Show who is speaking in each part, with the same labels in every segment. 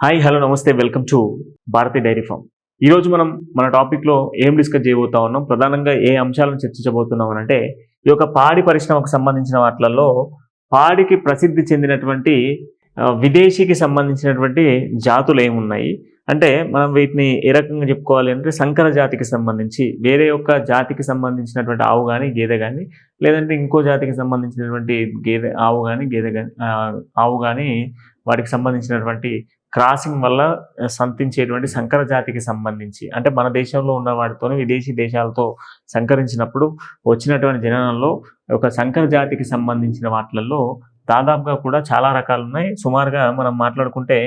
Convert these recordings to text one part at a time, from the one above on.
Speaker 1: Hi hello నమస్తే welcome to Bharathi dairy farm ఈరోజు మనం మన టాపిక్లో ఏం డిస్కస్ చేయబోతా ఉన్నాం? ప్రధానంగా ఏ అంశాలను చర్చించబోతున్నాం అంటే ఈ యొక్క పాడి పరిశ్రమకు సంబంధించిన వాటిలలో పాడికి ప్రసిద్ధి చెందినటువంటి విదేశీకి సంబంధించినటువంటి జాతులు ఏమున్నాయి? అంటే మనం వీటిని ఏ రకంగా చెప్పుకోవాలి అంటే సంకర జాతికి సంబంధించి వేరే యొక్క జాతికి సంబంధించినటువంటి ఆవు కానీ గేదె కానీ లేదంటే ఇంకో జాతికి సంబంధించినటువంటి గేదె ఆవు కానీ గేదె కానీ ఆవు కానీ వాటికి సంబంధించినటువంటి క్రాసింగ్ వల్ల సంతించేటువంటి సంకర జాతికి సంబంధించి అంటే మన దేశంలో ఉన్న వాటితోనే విదేశీ దేశాలతో సంకరించినప్పుడు వచ్చినటువంటి జననంలో ఒక సంకర జాతికి సంబంధించిన వాటిలలో దాదాపుగా కూడా చాలా రకాలు ఉన్నాయి సుమారుగా మనం మాట్లాడుకుంటే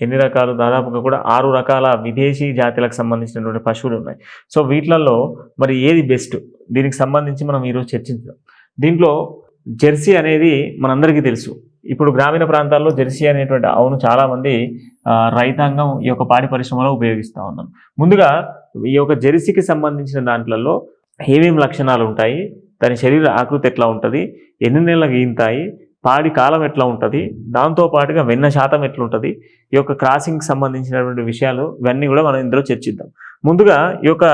Speaker 1: ఎన్ని రకాలు? దాదాపుగా కూడా ఆరు రకాల విదేశీ జాతులకు సంబంధించినటువంటి పశువులు ఉన్నాయి. సో వీటిలలో మరి ఏది బెస్ట్? దీనికి సంబంధించి మనం ఈరోజు చర్చించాం దీంట్లో జెర్సీ అనేది మనందరికీ తెలుసు. ఇప్పుడు గ్రామీణ ప్రాంతాల్లో జెర్సీ అనేటువంటి ఆవును చాలామంది రైతాంగం ఈ యొక్క పాడి పరిశ్రమలో ఉపయోగిస్తూ ఉన్నాం. ముందుగా ఈ యొక్క జెర్సీకి సంబంధించిన దాంట్లలో ఏమేమి లక్షణాలు ఉంటాయి. దాని శరీర ఆకృతి ఎట్లా ఉంటుంది? ఎన్ని నెలలు గీంతాయి పాడి కాలం ఎట్లా ఉంటుంది? దాంతోపాటుగా వెన్న శాతం ఎట్లుంటుంది? ఈ యొక్క క్రాసింగ్కి సంబంధించినటువంటి విషయాలు ఇవన్నీ కూడా మనం ఇందులో చర్చిద్దాం. ముందుగా ఈ యొక్క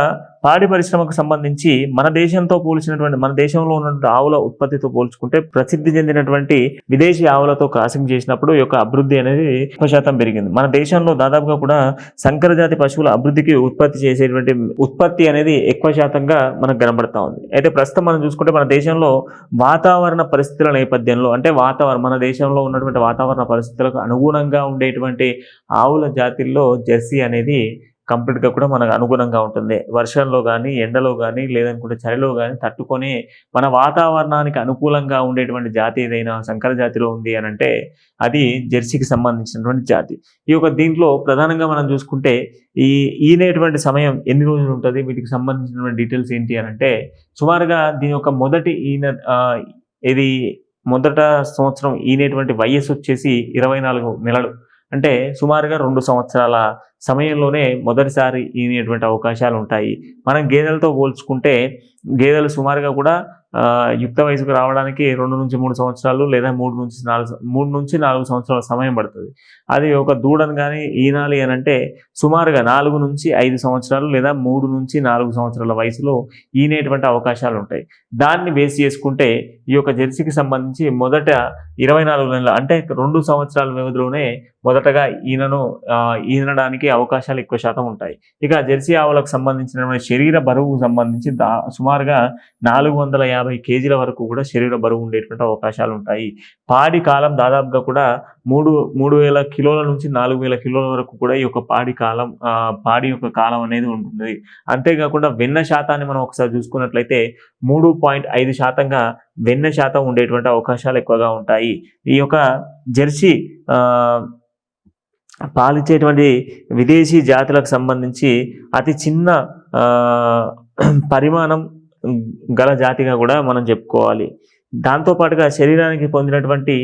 Speaker 1: పాడి పరిశ్రమకు సంబంధించి మన దేశంతో పోల్చినటువంటి మన దేశంలో ఉన్నటువంటి ఆవుల ఉత్పత్తితో పోల్చుకుంటే ప్రసిద్ధి చెందినటువంటి విదేశీ ఆవులతో క్రాసింగ్ చేసినప్పుడు ఈ యొక్క అభివృద్ధి అనేది ఎక్కువ శాతం పెరిగింది. మన దేశంలో దాదాపుగా కూడా సంకర జాతి పశువుల అభివృద్ధికి ఉత్పత్తి చేసేటువంటి ఉత్పత్తి అనేది ఎక్కువ శాతంగా మనకు కనబడతా ఉంది. అయితే ప్రస్తుతం మనం చూసుకుంటే మన దేశంలో వాతావరణ పరిస్థితుల నేపథ్యంలో అంటే వాతావరణం మన దేశంలో ఉన్నటువంటి వాతావరణ పరిస్థితులకు అనుగుణంగా ఉండేటువంటి ఆవుల జాతిల్లో జెర్సీ అనేది కంప్లీట్గా కూడా మనకు అనుగుణంగా ఉంటుంది. వర్షంలో కానీ ఎండలో కానీ లేదనుకుంటే చలిలో కానీ తట్టుకొని మన వాతావరణానికి అనుకూలంగా ఉండేటువంటి జాతి ఏదైనా సంకర జాతిలో ఉంది అని అంటే అది జెర్సీకి సంబంధించినటువంటి జాతి. ఈ యొక్క దీంట్లో ప్రధానంగా మనం చూసుకుంటే ఈ ఈనేటువంటి సమయం ఎన్ని రోజులు ఉంటుంది? వీటికి సంబంధించినటువంటి డీటెయిల్స్ ఏంటి అని అంటే సుమారుగా దీని యొక్క మొదటి ఈన ఇది మొదట సంవత్సరం ఈనేటువంటి వయస్సు వచ్చేసి ఇరవై నాలుగు నెలలు. అంటే సుమారుగా రెండు సంవత్సరాల సమయంలోనే మొదటిసారి ఈనేటువంటి అవకాశాలు ఉంటాయి. మనం గేదెలతో పోల్చుకుంటే గేదెలు సుమారుగా కూడా యుక్త వయసుకు రావడానికి రెండు నుంచి మూడు సంవత్సరాలు లేదా మూడు నుంచి నాలుగు మూడు నుంచి నాలుగు సంవత్సరాల సమయం పడుతుంది. అది ఒక దూడను కానీ ఈనాలి అని అంటే సుమారుగా నాలుగు నుంచి ఐదు సంవత్సరాలు లేదా మూడు నుంచి నాలుగు సంవత్సరాల వయసులో ఈనేటువంటి అవకాశాలు ఉంటాయి. దాన్ని బేస్ చేసుకుంటే ఈ యొక్క జెర్సీకి సంబంధించి మొదట ఇరవై నాలుగు నెలలు అంటే రెండు సంవత్సరాల వ్యవధిలోనే మొదటగా ఈయనను ఈనడానికి అవకాశాలు ఎక్కువ శాతం ఉంటాయి. ఇక జెర్సీ ఆవులకు సంబంధించిన శరీర బరువుకు సంబంధించి దా సుమారుగా నాలుగు వందల యాభై కేజీల వరకు కూడా శరీర బరువు ఉండేటువంటి అవకాశాలు ఉంటాయి. పాడి కాలం దాదాపుగా కూడా మూడు మూడు వేల కిలోల నుంచి నాలుగు వేల కిలోల వరకు కూడా ఈ యొక్క పాడి కాలం పాడి యొక్క కాలం అనేది ఉంటుంది. అంతేకాకుండా వెన్న శాతాన్ని మనం ఒకసారి చూసుకున్నట్లయితే మూడు పాయింట్ ఐదు శాతంగా వెన్న శాతం ఉండేటువంటి అవకాశాలు ఎక్కువగా ఉంటాయి. ఈ యొక్క జెర్సీ పాలించేటువంటి విదేశీ జాతులకు సంబంధించి అతి చిన్న పరిమాణం గల జాతిగా కూడా మనం చెప్పుకోవాలి. దాంతోపాటుగా శరీరానికి పొందినటువంటి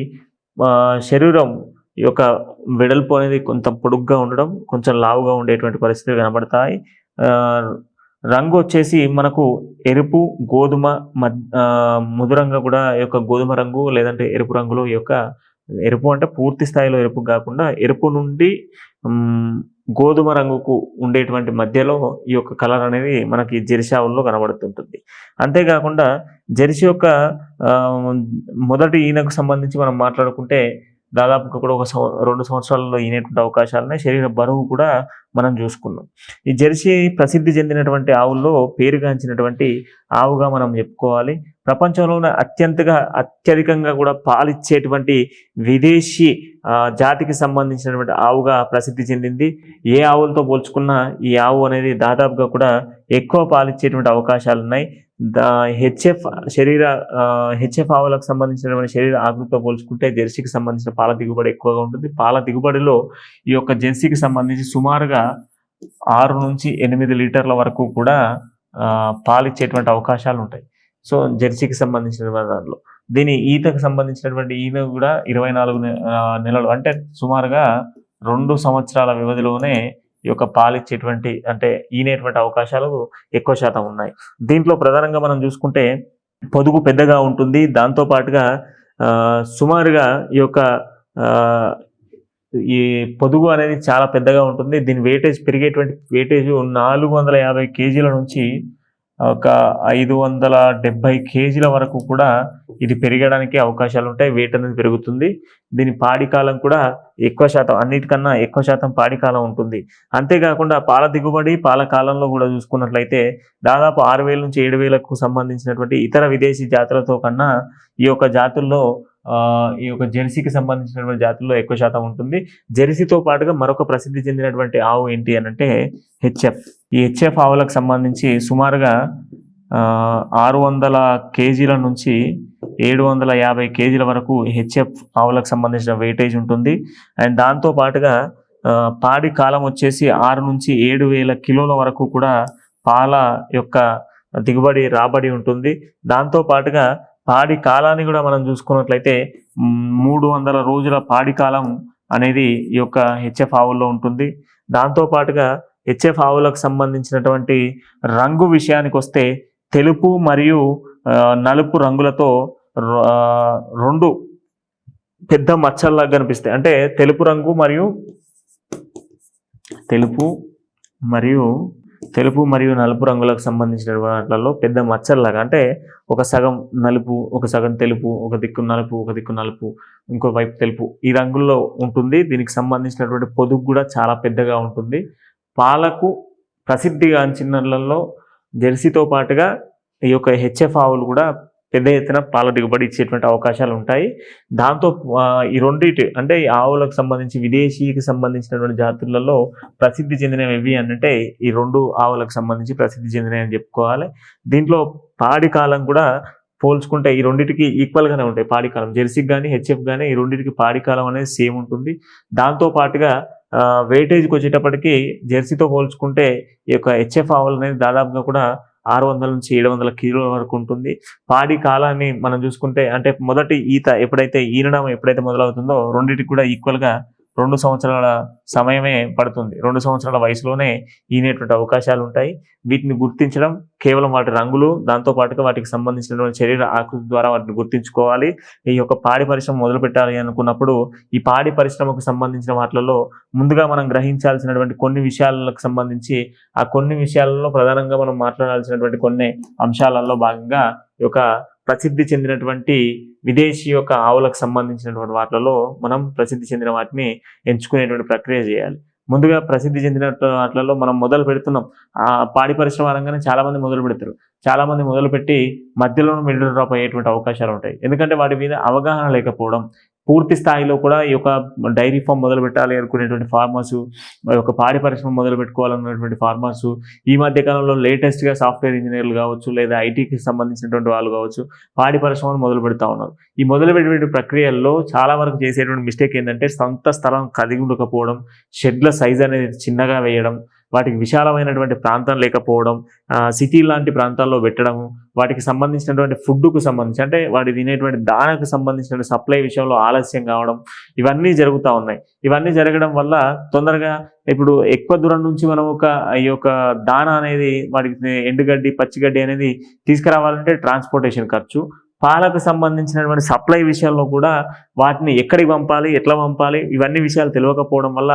Speaker 1: శరీరం యొక్క వెడల్పు అనేది కొంత పొడుగ్గా ఉండడం కొంచెం లావుగా ఉండేటువంటి పరిస్థితులు కనబడతాయి. రంగు వచ్చేసి మనకు ఎరుపు గోధుమ మద్ ముదురంగా కూడా ఈ యొక్క గోధుమ రంగు లేదంటే ఎరుపు రంగులో ఈ యొక్క ఎరుపు అంటే పూర్తి స్థాయిలో ఎరుపు కాకుండా ఎరుపు నుండి గోధుమ రంగుకు ఉండేటువంటి మధ్యలో ఈ యొక్క కలర్ అనేది మనకి జెర్సీ ఆవుల్లో కనబడుతుంటుంది. అంతేకాకుండా జెర్సీ యొక్క మొదటి ఈయనకు సంబంధించి మనం మాట్లాడుకుంటే దాదాపుగా కూడా ఒక సంవ రెండు సంవత్సరాలలో ఈనేటువంటి అవకాశాలనే శరీర బరువు కూడా మనం చూసుకున్నాం. ఈ జెర్సీ ప్రసిద్ధి చెందినటువంటి ఆవుల్లో పేరుగాంచినటువంటి ఆవుగా మనం చెప్పుకోవాలి. ప్రపంచంలోనే అత్యంతగా అత్యధికంగా కూడా పాలిచ్చేటువంటి విదేశీ జాతికి సంబంధించినటువంటి ఆవుగా ప్రసిద్ధి చెందింది. ఏ ఆవులతో పోల్చుకున్నా ఈ ఆవు అనేది దాదాపుగా కూడా ఎక్కువ పాలిచ్చేటువంటి అవకాశాలు ఉన్నాయి దా హెచ్ఎఫ్ శరీర హెచ్ఎఫ్ ఆవులకు సంబంధించినటువంటి శరీర ఆకృతితో పోల్చుకుంటే జెర్సీకి సంబంధించిన పాల దిగుబడి ఎక్కువగా ఉంటుంది. పాల దిగుబడిలో ఈ యొక్క జెర్సీకి సంబంధించి సుమారుగా ఆరు నుంచి ఎనిమిది లీటర్ల వరకు కూడా పాలిచ్చేటువంటి అవకాశాలు ఉంటాయి సో జెర్సీకి సంబంధించిన దాంట్లో. దీని ఈతకు సంబంధించినటువంటి ఈమె కూడా ఇరవై నాలుగు నెలలు అంటే సుమారుగా రెండు సంవత్సరాల వ్యవధిలోనే ఈ యొక్క పాలిచ్చేటువంటి అంటే ఈనేటువంటి అవకాశాలు ఎక్కువ శాతం ఉన్నాయి. దీంట్లో ప్రధానంగా మనం చూసుకుంటే పొదుగు పెద్దగా ఉంటుంది. దాంతో పాటుగా సుమారుగా ఈ యొక్క ఈ పొదుగు అనేది చాలా పెద్దగా ఉంటుంది. దీని వెయిటేజ్ పెరిగేటువంటి వెయిటేజ్ నాలుగు వందల యాభై కేజీల నుంచి ఒక ఐదు వందల డెబ్బై కేజీల వరకు కూడా ఇది పెరగడానికి అవకాశాలు ఉంటాయి. వెయిట్ అనేది పెరుగుతుంది. దీని పాడికాలం కూడా ఎక్కువ శాతం అన్నిటికన్నా ఎక్కువ శాతం పాడికాలం ఉంటుంది. అంతేకాకుండా పాల దిగుబడి పాల కాలంలో కూడా చూసుకున్నట్లయితే దాదాపు ఆరు వేల నుంచి ఏడు వేలకు సంబంధించినటువంటి ఇతర విదేశీ జాతులతో కన్నా ఈ యొక్క జాతుల్లో ఈ యొక్క జెర్సీకి సంబంధించినటువంటి జాతుల్లో ఎక్కువ శాతం ఉంటుంది. జెర్సీతో పాటుగా మరొక ప్రసిద్ధి చెందినటువంటి ఆవు ఏంటి అని అంటే హెచ్ఎఫ్. ఈ హెచ్ఎఫ్ ఆవులకు సంబంధించి సుమారుగా ఆరు వందల కేజీల నుంచి ఏడు వందల యాభై కేజీల వరకు హెచ్ఎఫ్ ఆవులకు సంబంధించిన వెయిటేజ్ ఉంటుంది. అండ్ దాంతో పాటుగా పాడి కాలం వచ్చేసి ఆరు నుంచి ఏడు వేల కిలోల వరకు కూడా పాల యొక్క దిగుబడి రాబడి ఉంటుంది. దాంతో పాటుగా పాడి కాలాన్ని కూడా మనం చూసుకున్నట్లయితే మూడు వందల రోజుల పాడి కాలం అనేది ఈ యొక్క హెచ్ఎఫ్ ఆవుల్లో ఉంటుంది. దాంతో పాటుగా హెచ్ఎఫ్ ఆవులకు సంబంధించినటువంటి రంగు విషయానికి వస్తే తెలుపు మరియు నలుపు రంగులతో రెండు పెద్ద మచ్చల్లాగా కనిపిస్తాయి. అంటే తెలుపు రంగు మరియు తెలుపు మరియు తెలుపు మరియు నలుపు రంగులకు సంబంధించిన వాటిలలో పెద్ద మచ్చల్లాగా అంటే ఒక సగం నలుపు ఒక సగం తెలుపు ఒక దిక్కు నలుపు ఒక దిక్కు నలుపు ఇంకో వైపు తెలుపు ఈ రంగుల్లో ఉంటుంది. దీనికి సంబంధించినటువంటి పొదుగు కూడా చాలా పెద్దగా ఉంటుంది. పాలకు ప్రసిద్ధిగాంచినలలో జెర్సీతో పాటుగా ఈ యొక్క హెచ్ఎఫ్ ఆవులు కూడా పెద్ద ఎత్తున పాల దిగుబడి ఇచ్చేటువంటి అవకాశాలు ఉంటాయి. దాంతో ఈ రెండింటి అంటే ఈ ఆవులకు సంబంధించి విదేశీకి సంబంధించినటువంటి జాతులలో ప్రసిద్ధి చెందినవి ఎవి అంటే ఈ రెండు ఆవులకు సంబంధించి ప్రసిద్ధి చెందినవి అని చెప్పుకోవాలి. దీంట్లో పాడి కాలం కూడా పోల్చుకుంటే ఈ రెండింటికి ఈక్వల్ గానే ఉంటాయి పాడికాలం జెర్సీకి కానీ హెచ్ఎఫ్ కానీ ఈ రెండింటికి పాడికాలం అనేది సేమ్ ఉంటుంది. దాంతో పాటుగా వెయిటేజ్కి వచ్చేటప్పటికి జెర్సీతో పోల్చుకుంటే ఈ యొక్క హెచ్ఎఫ్ ఆవులు అనేది దాదాపుగా కూడా ఆరు వందల నుంచి ఏడు వందల కిలోల వరకు ఉంటుంది. పాడి కాలాన్ని మనం చూసుకుంటే అంటే మొదటి ఈత ఎప్పుడైతే ఈనడం ఎప్పుడైతే మొదలవుతుందో రెండింటికి కూడా ఈక్వల్గా రెండు సంవత్సరాల సమయమే పడుతుంది. రెండు సంవత్సరాల వయసులోనే ఈనేటువంటి అవకాశాలు ఉంటాయి. వీటిని గుర్తించడం కేవలం వాటి రంగులు దాంతో పాటుగా వాటికి సంబంధించినటువంటి శరీర ఆకృతి ద్వారా వాటిని గుర్తించుకోవాలి. ఈ యొక్క పాడి పరిశ్రమ మొదలు పెట్టాలి అనుకున్నప్పుడు ఈ పాడి పరిశ్రమకు సంబంధించిన వాటిలలో ముందుగా మనం గ్రహించాల్సినటువంటి కొన్ని విషయాలకు సంబంధించి ఆ కొన్ని విషయాలలో ప్రధానంగా మనం మాట్లాడాల్సినటువంటి కొన్ని అంశాలలో భాగంగా ఈ యొక్క ప్రసిద్ధి చెందినటువంటి విదేశీ యొక్క ఆవులకు సంబంధించినటువంటి వాటిలలో మనం ప్రసిద్ధి చెందిన వాటిని ఎంచుకునేటువంటి ప్రక్రియ చేయాలి. ముందుగా ప్రసిద్ధి చెందిన వాటిలలో మనం మొదలు పెడుతున్నాం. ఆ పాడి పరిశ్రమ రంగానే చాలామంది మొదలు పెడతారు. చాలామంది మొదలుపెట్టి మొదలు పెట్టి మిడిల్ డ్రాప్ అయ్యేటువంటి అవకాశాలు ఉంటాయి. ఎందుకంటే వాటి మీద అవగాహన లేకపోవడం పూర్తి స్థాయిలో కూడా ఈ యొక్క డైరీ ఫామ్ మొదలు పెట్టాలి అనుకునేటువంటి ఫార్మర్స్ యొక్క పాడి పరిశ్రమ మొదలు పెట్టుకోవాలన్నటువంటి ఫార్మర్స్ ఈ మధ్య కాలంలో లేటెస్ట్గా సాఫ్ట్వేర్ ఇంజనీర్లు కావచ్చు లేదా ఐటీకి సంబంధించినటువంటి వాళ్ళు కావచ్చు పాడి పరిశ్రమను మొదలు పెడతా ఉన్నారు. ఈ మొదలు పెట్టే ప్రక్రియల్లో చాలా వరకు చేసేటువంటి మిస్టేక్ ఏంటంటే సొంత స్థలం కదిగి ఉండకపోవడం షెడ్ల సైజ్ అనేది చిన్నగా వేయడం వాటికి విశాలమైనటువంటి ప్రాంతం లేకపోవడం సిటీ లాంటి ప్రాంతాల్లో పెట్టడము వాటికి సంబంధించినటువంటి ఫుడ్కు సంబంధించి అంటే వాటి తినేటువంటి దానకు సంబంధించిన సప్లై విషయంలో ఆలస్యం కావడం ఇవన్నీ జరుగుతూ ఉన్నాయి. ఇవన్నీ జరగడం వల్ల తొందరగా ఇప్పుడు ఎక్కువ దూరం నుంచి మనం ఒక ఈ యొక్క దాన అనేది వాటికి ఎండుగడ్డి పచ్చిగడ్డి అనేది తీసుకురావాలంటే ట్రాన్స్పోర్టేషన్ ఖర్చు పాలకు సంబంధించినటువంటి సప్లై విషయంలో కూడా వాటిని ఎక్కడికి పంపాలి ఎట్లా పంపాలి ఇవన్నీ విషయాలు తెలియకపోవడం వల్ల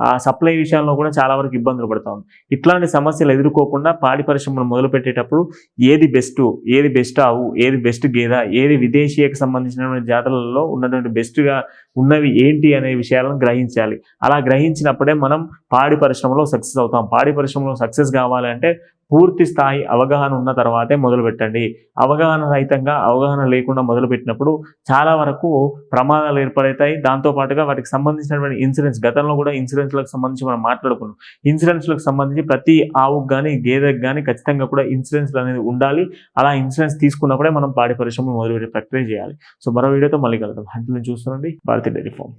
Speaker 1: ఆ సప్లై విషయంలో కూడా చాలా వరకు ఇబ్బందులు పడతా ఉంది. ఇట్లాంటి సమస్యలు ఎదుర్కోకుండా పాడి పరిశ్రమను మొదలుపెట్టేటప్పుడు ఏది బెస్ట్ ఏది బెస్ట్ ఆవు ఏది బెస్ట్ గేద ఏది విదేశీయకు సంబంధించినటువంటి జాతరలలో ఉన్నటువంటి బెస్ట్గా ఉన్నవి ఏంటి అనే విషయాలను గ్రహించాలి. అలా గ్రహించినప్పుడే మనం పాడి పరిశ్రమలో సక్సెస్ అవుతాం. పాడి పరిశ్రమలో సక్సెస్ కావాలంటే పూర్తి స్థాయి అవగాహన ఉన్న తర్వాతే మొదలుపెట్టండి. అవగాహన రహితంగా అవగాహన లేకుండా మొదలుపెట్టినప్పుడు చాలా వరకు ప్రమాదాలు ఏర్పడతాయి. దాంతో పాటుగా వాటికి సంబంధించినటువంటి ఇన్సూరెన్స్ గతంలో కూడా ఇన్సూరెన్స్లకు సంబంధించి మనం మాట్లాడుకున్నాం. ఇన్సూరెన్స్లకు సంబంధించి ప్రతి ఆవుకు కానీ గేదెకి కానీ ఖచ్చితంగా కూడా ఇన్సూరెన్స్లు అనేది ఉండాలి. అలా ఇన్సూరెన్స్ తీసుకున్నప్పుడే మనం పాడి పరిశ్రమ మొదలుపెట్టే ప్రక్రియ చేయాలి. సో మరో వీడియోతో మళ్ళీ కలుద్దాం. అంటే చూస్తుండండి భారతీయ డైరీ ఫామ్.